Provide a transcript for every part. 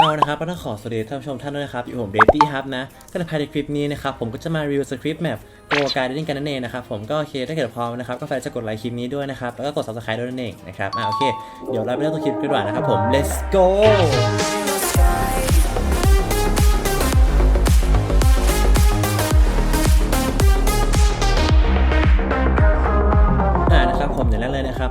เอานะครับก็ต้องขอสวัสดีท่านผู้ชมท่านด้วยนะครับ อยู่ผมเดตี้ครับนะ ก็ในภายในคลิปนี้นะครับ ผมก็จะมารีวิวสคริปต์แมปโกการ์ดดิ้งกันนั่นเองนะครับ ผมก็โอเคถ้าเกิดพร้อมนะครับ ก็แฟนจะกดไลค์คลิปนี้ด้วยนะครับ แล้วก็กด subscribe ด้วยนั่นเองนะครับ อ่าโอเค เดี๋ยวเราไปเริ่มต้นคลิปกันดีกว่านะครับผม let's go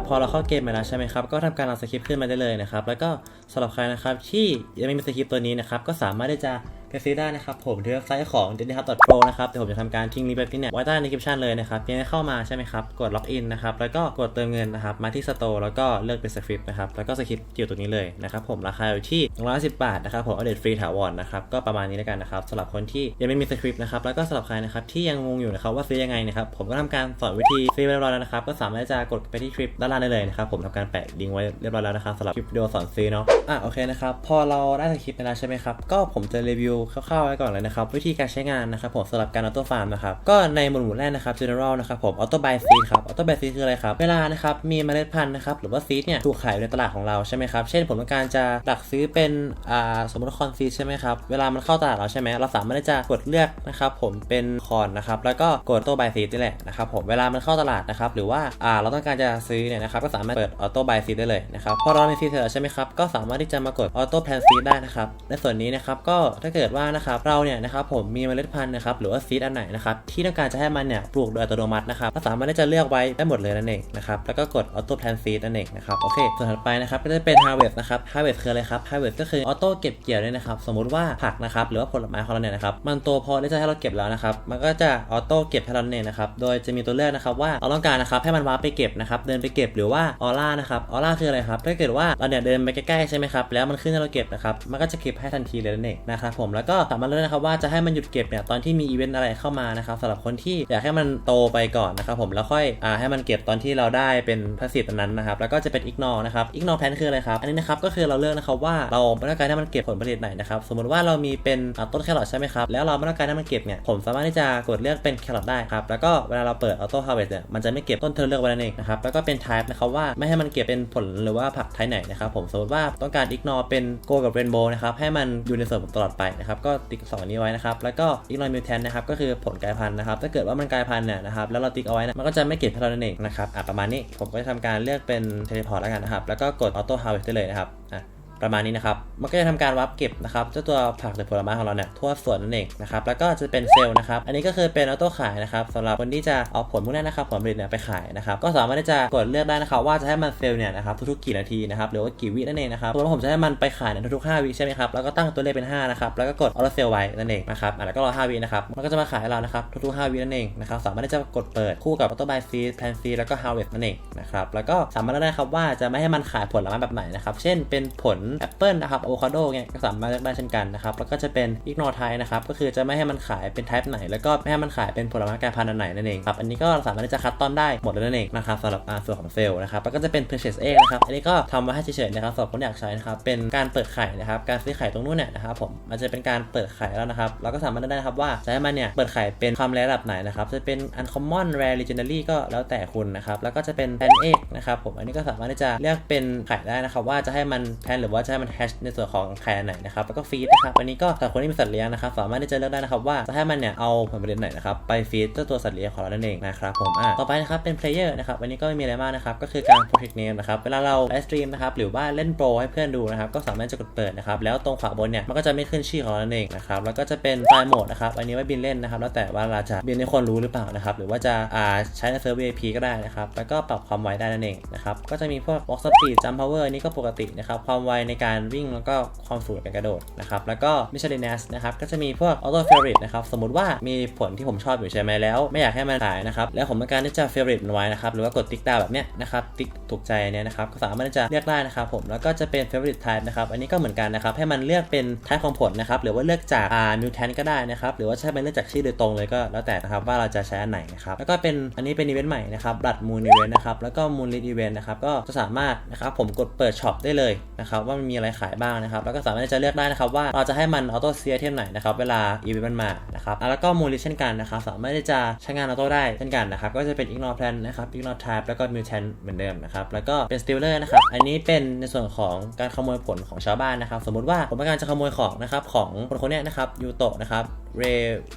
พอเราเข้าเกมไปแล้วใช่ไหมครับ ก็ทำการรันสคริปต์ขึ้นมาได้เลยนะครับ แล้วก็สำหรับใครนะครับที่ยังไม่มีสคริปต์ตัวนี้นะครับ ก็สามารถที่จะ ไปซื้อได้นะครับผมที่เว็บไซต์ของ d e n h u b pro นะครับเดี๋ยวผมจะทำการทิ้งลิงก์ไปที่เนี่ยไว้ใต้ในคลิปชั่นเลยนะครับเพียงแค่เข้ามาใช่ไหมครับ กดล็อกอินนะครับ แล้วก็กดเติมเงินนะครับ มาที่สโตร์แล้วก็เลือกเป็นสคริปต์นะครับ แล้วก็สคริปต์อยู่ตรงนี้เลยนะครับผม ราคาอยู่ที่110บาทนะครับผมเอาเดตฟรีถาวรนะครับ ก็ประมาณนี้แล้วกันนะครับสำหรับคนที่ยังไม่มีสคริปต์นะครับ แล้วก็สำหรับใครนะครับที่ยังงงอยู่นะครับว่าซื้อยังไงนะครับผมก็ทำการสอนวิธีซื้อไว้เรียบร้อยแล้วนะครับก็สามารถจะกดไปที่คลิปด้านล่างได้เลยนะครับผมทำการแปะลิงก์ไว้เรียบร้อยแล้วนะครับสำหรับคลิปวิดีโอสอนซื้อเนาะอะโอเคนะครับพอเราได้สคริปต์ไปแล้วใช่ไหมครับก็ผมจะรีวิวคร่าวๆไว้ก่อนเลยนะครับ วิธีการใช้งานนะครับผมสำหรับการออโต้ฟาร์มนะครับก็ในหมวดหมู่แรกนะครับ general นะครับผมออโต้บายซีดครับออโต้บายซีดคืออะไรครับ เวลานะครับมีเมล็ดพันธุ์นะครับหรือว่าซีดเนี่ยถูกขายในตลาดของเราใช่ไหมครับ เช่นผมต้องการจะดักซื้อเป็นอ่าสมมติคอนซีดใช่ไหมครับ เวลามันเข้าตลาดเราใช่ไหมเราสามารถที่จะกดเลือกนะครับผมเป็นคอนนะครับแล้วก็กดออโต้บายซีดนี่แหละนะครับผมเวลามันเข้าตลาดนะครับหรือว่าอ่าเราต้องการจะซื้อเนี่ยนะครับก็สามารถเปิดออโต้บายซีดได้เลยนะครับพอเรามีซีดเสร็จแล้วใช่ไหมครับก็สามารถที่จะมากดออโต้แพลนซีดได้นะครับในส่วนนี้นะครับก็ถ้าเกิดว่านะครับเราเนี่ยนะครับผมมีเมล็ดพันธุ์นะครับหรือว่าซีดอันไหนนะครับที่ต้องการจะให้มันเนี่ยปลูกโดยอัตโนมัตินะครับก็สามารถที่จะเลือกไว้ได้หมดเลยนั่นเองนะครับแล้วก็กดออโต้แพลนซีดนั่นเองนะครับโอเคส่วนถัดไปนะครับก็จะเป็น harvest นะครับ harvest คืออะไรครับ harvest ก็คือออโต้เก็บเกี่ยวเนี่ยนะครับสมมติว่าผักนะครับหรือว่าผลไม้ของเราเนี่ยนะครับมันโตพอที่จะให้เราเก็บแล้วนะครับมันก็จะออโต้เก็บให้เราเนี่ยนะครับโดยจะมีตัวเลือกนะครับว่าเราต้องการนะครับให้มันวาร์ปไปเก็บนะครับเดินไปเก็บหรือว่าออร่านะครับออร่าคืออะไรครับถ้าเกิดว่าเราเนี่ยเดินไปใกล้ๆใช่ไหมครับแล้วมันขึ้นให้เราเก็บนะครับมันก็จะเก็บให้ทันทีเลยนั่นเองนะครับผมแล้วก็สามารถเลือกนะครับว่าจะให้มันหยุดเก็บเนี่ยตอนที่มีอีเวนต์อะไรเข้ามานะครับสำหรับคนที่อยากให้มันโตไปก่อนนะครับผมแล้วค่อยอ่าให้มันเก็บตอนที่เราได้เป็นพาสซีฟอันนั้นนะครับแล้วก็จะเป็น ignore นะครับ ignore plan คืออะไรครับอันนี้นะครับก็คือเราเลือกนะครับว่าเราไม่ต้องการให้มันเก็บผลผลิตไหนนะครับสมมติว่าเรามีเป็นต้นแครอทใช่ไหมครับแล้วเราไม่ต้องการให้มันเก็บเนี่ยผมสามารถที่จะกดเลือกเป็นแครอทได้ครับแล้วก็เวลาเราเปิด auto harvest เนี่ยมันจะไม่เก็บต้นที่เราเลือกไว้นั่นเองนะครับแล้วก็เป็น type นะครับว่าไม่ให้มันเก็บเป็นผลหรือว่าผักไทยไหนนะครับผมสมมติว่าต้องการ ignore เป็น go กับ rainbow นะครับให้มันอยู่ในส่วนผมตลอดไปนะครับก็ติ๊กสองอันนี้ไว้นะครับแล้วก็อีกนอยมิวแทนนะครับก็คือผลกลายพันธุ์นะครับถ้าเกิดว่ามันกลายพันธุ์เนี่ยนะครับแล้วเราติ๊กเอาไว้นะมันก็จะไม่เก็บให้เรานั่นเองนะครับอะประมาณนี้ผมก็จะทำการเลือกเป็นเทเลพอร์ตแล้วกันนะครับแล้วก็กด auto harvest ได้เลยนะครับอะ ประมาณนี้นะครับ มันก็จะทำการวับเก็บนะครับเจ้าตัวผักหรือผลไม้ของเราเนี่ยทั่วสวนนั่นเองนะครับ แล้วก็จะเป็นเซลล์นะครับ อันนี้ก็คือเป็นออโต้ขายนะครับสำหรับคนที่จะเอาผลพวกนี้นนะครับผลผลิตเนี่ยไปขายนะครับ ก็สามารถที่จะกดเลือกได้นะครับ ว่าจะให้มันเซลล์เนี่ยนะครับทุกๆกี่นาทีนะครับหรือว่ากี่วินั่นเองนะครับสมมติว่าผมจะให้มันไปขายในทุกๆ5วิใช่ไหมครับ แล้วก็ตั้งตัวเลขเป็น5นะครับ แล้วก็กดออโต้เซลล์ไว้นั่นเองนะครับอะแล้วก็รอ5วินะครับ มันก็จะมาขายให้เรานะครับทุกๆ5วินั่นเองนะครับสามารถที่จะกดเปิดคู่กับออโต้บายซีแพนซีแล้วก็ฮาวเวสนั่นเองนะครับแล้วก็สามารถได้ครับว่าจะไม่ให้มันขายผลไม้แบบไหนนะครับเช่นเป็นผลแอปเปิลนะครับอะโวคาโดเนี่ยก็สามารถเลือกได้เช่นกันนะครับแล้วก็จะเป็น ignore type นะครับก็คือจะไม่ให้มันขายเป็น type ไหน แล้วก็ไม่ให้มันขายเป็นผลไม้กายพันธุ์ไหนนั่นเองครับอันนี้ก็สามารถที่จะคัดต้อนได้หมดเลยนั่นเองนะครับสำหรับส่วนของเซลล์นะครับแล้วก็จะเป็น purchase egg นะครับอันนี้ก็ทำมาให้เฉยๆนะครับสำหรับคนอยากใช้นะครับเป็นการเปิดไข่นะครับการซื้อไข่ตรงนู้นเนี่ยนะครับผมมันจะเป็นการเปิดไข่แล้วนะครับเราก็สามารถได้นะครับว่าจะให้มันเนี่ยเปิดไข่เป็นความแรระดับไหนนะครับจะเป็น uncommon rare legendary ก็แล้วแต่คุณนะครับแล้วก็จะเป็น pan egg นะครับผมอันนี้ก็สามารถที่จะเลือกเป็นไข่ได้นะครับว่าจะให้มันแพนหรือว่าาจะให้มัน hatch ในส่วนของไข่อันไหนนะครับแล้วก็ฟีดนะครับอันนี้ก็สำหรับคนที่มีสัตว์เลี้ยงนะครับสามารถที่จะเลือกได้นะครับว่าจะให้มันเนี่ยเอาผลผลิตไหนนะครับไปฟีดเจ้าตัวสัตว์เลี้ยงของเรานั่นเองนะครับผมอะต่อไปนะครับเป็น player นะครับอันนี้ก็ไม่มีอะไรมากนะครับก็คือการ protect name นะครับเวลาเราไลฟ์สตรีมนะครับหรือว่าเล่นโปรให้เพื่อนดูนะครับก็สามารถจะกดเปิดนะครับแล้วตรงขวาบนเนี่ยมันก็จะไม่ขึ้นชื่อของเรานั่นเองนะครับแล้วก็จะเป็น file mode นะครับอันนี้ไว้บินเล่นนะครับแล้วแต่ว่าเราจะบินให้คนรู้หรือเปล่านะครับหรือว่าจะอ่าใช้ในเซิร์ฟ VIP ก็ได้นะครับแล้วก็ปรับความไวได้นั่นเองนะครับก็จะมีพวก walk speed jump power อันนี้ก็ปกตินะครับความไวในการวิ่งแล้วก็ความสูงในการกระโดดนะครับ แล้วก็มิชลินเนสนะครับ ก็จะมีพวกออโต้เฟร i ตนะครับ สมมติว่ามีผลที่ผมชอบอยู่ใช่ไหมแล้ว ไม่อยากให้มันขายนะครับ แล้วผมต้องการที่จะเฟร i ตมันไว้นะครับ หรือว่ากดติ๊กดาวแบบเนี้ยนะครับ ติ๊กถูกใจเนี่ยนะครับ ก็สามารถที่จะเลือกได้นะครับผม แล้วก็จะเป็นเฟร i ต type นะครับ อันนี้ก็เหมือนกันนะครับ ให้มันเลือกเป็น type ของผลนะครับ หรือว่าเลือกจากอ่า mutant ก็ได้นะครับ หรือว่าใช้เป็นเลือกจากชื่อโดยตรงเลยก็แล้วแต่นะครับว่าเราจะใช้อันไหนนะครับ แล้วก็เป็นอันนี้เป็นอีเวนต์ใหม่นะครับบัตรมูนอีเวนต์นะครับ แล้วก็มูนลิทอีเวนต์นะครับ ก็จะสามารถนะครับผมกดเปิดช็อปได้เลยนะครับว่ามันมีอะไรขายบ้างนะครับ แล้วก็สามารถที่จะเลือกได้นะครับว่าเราจะให้มันออโต้เซียเทมไหนนะครับเวลาอีเวนต์มันมานะครับแล้วก็มูลิเช่นกันนะครับสามารถที่จะใช้งานออโต้ได้เช่นกันนะครับก็จะเป็น ignore plan นะครับ ignore type แล้วก็ mutant เหมือนเดิมนะครับแล้วก็เป็น stealer นะครับอันนี้เป็นในส่วนของการขโมยผลของชาวบ้านนะครับสมมติว่าผมต้องการจะขโมยของนะครับของคนคนนี้นะครับยูโตะนะครับ เร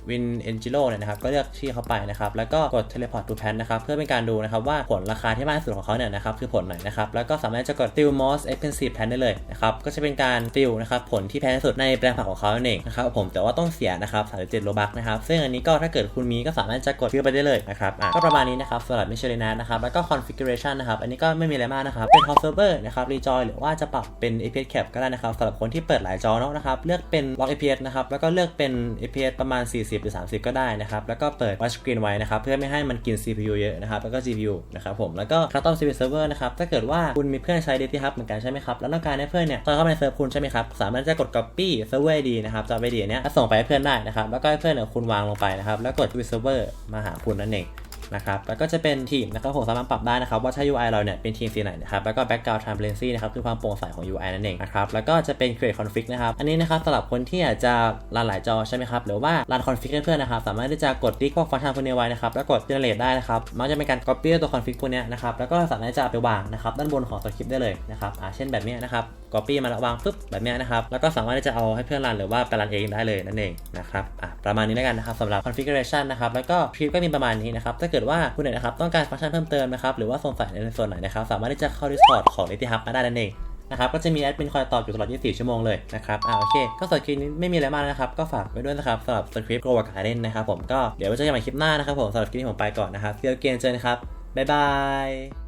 วินเอนจิโ o เนี่ยนะครับก็เลือกชื่อเขาไปนะครับแล้วก็กด teleport to pan นะครับเพื่อเป็นการดูนะครับว่าผลราคาที่มากที่สุดของเขาเนี่ยนะครับคือผลไหนนะครับแล้วก็สามารถจะกด steal most expensive pan ได้เลยนะครับก็จะเป็นการ steal นะครับผลที่แพงที่สุดในแปลงผักของเขาเองนะครับผมแต่ว่าต้องเสียนะครับ37โลบักนะครับซึ่งอันนี้ก็ถ้าเกิดคุณมีก็สามารถจะกดซื้อไปได้เลยนะครับก็ประมาณนี้นะครับสำหรับมิชลินนะครับแล้วก็ configuration นะครับอันนี้ก็ไม่มีอะไรมากนะครับเป็น hot server นะครับ rejoin หรือว่าจะปรับเป็น APS cap ก็ได้นะครับสำหรับคนที่เปิดหลายจอเนาะนะครับเลือกเป็น lock APS นะครับแล้วก็เลือกเป็น APS ประมาณ 40 หรือ 30 ก็ได้นะครับ แล้วก็เปิด watch screen ไว้นะครับ เพื่อไม่ให้มันกิน CPU เยอะนะครับ แล้วก็ GPU นะครับผม แล้วก็ custom service server นะครับ ถ้าเกิดว่าคุณมีเพื่อนใช้ Data Hub เหมือนกันใช่ไหมครับ แล้วต้องการให้เพื่อนเนี่ยเข้าไปในเซิร์ฟคุณใช่ไหมครับ สามารถจะกด copy server ID นะครับจาก ID เนี้ยแล้วส่งไปให้เพื่อนได้นะครับ แล้วก็ให้เพื่อนเนี่ยคุณวางลงไปนะครับ แล้วกด service server มาหาคุณนั่นเอง นะครับแล้วก็จะเป็นทีมนะครับผมสามารถปรับได้นะครับว่าถ้า UI เราเนี่ยเป็นทีมสีไหนนะครับแล้วก็ background transparency นะครับคือความโปร่งใสของ UI นั่นเองนะครับแล้วก็จะเป็น create config นะครับอันนี้นะครับสำหรับคนที่อยากจะรันหลายจอใช่ไหมครับหรือว่ารัน config เพื่อนนะครับสามารถที่จะกดติ๊กพวกฟังก์ชันพวกนี้ไว้นะครับแล้วกด generate ได้นะครับมักจะเป็นการ copy ตัว config พวกนี้นะครับแล้วก็สามารถจะไปวางนะครับด้านบนของสคริปต์ได้เลยนะครับอ่าเช่นแบบนี้นะครับ copy มาแล้ววางปุ๊บแบบนี้นะครับ แล้วก็สามารถที่จะเอาให้เพื่อนรันหรือว่าไปรันเองได้เลยนั่นเองนะครับอะประมาณนี้แล้วกันนะครับสำหรับ configuration นะครับแล้วก็คลิปก็มีประมาณนี้นะครับถ้าเกิดว่าคุณเนี่ยนะครับต้องการฟังก์ชันเพิ่มเติมนะครับหรือว่าสงสัยในส่วนไหนนะครับสามารถที่จะเข้า Discord ของ n e t Hub มาได้นั่นเองนะครับก็จะมีแอดมินคอยตอบอยู่ตลอด 24 ชั่วโมงเลยนะครับ อ่าโอเค ก็สำหรับคลิปนี้ไม่มีอะไรมากนะครับ ก็ฝากไว้ด้วยนะครับสำหรับสคริปต์โกวากาเล่นนะครับผม ก็เดี๋ยวไว้เจอกันใหม่คลิปหน้านะครับผมสำหรับคลิปนี้ผมไปก่อนนะครับเจอกันเจอกันครับ บ๊ายบาย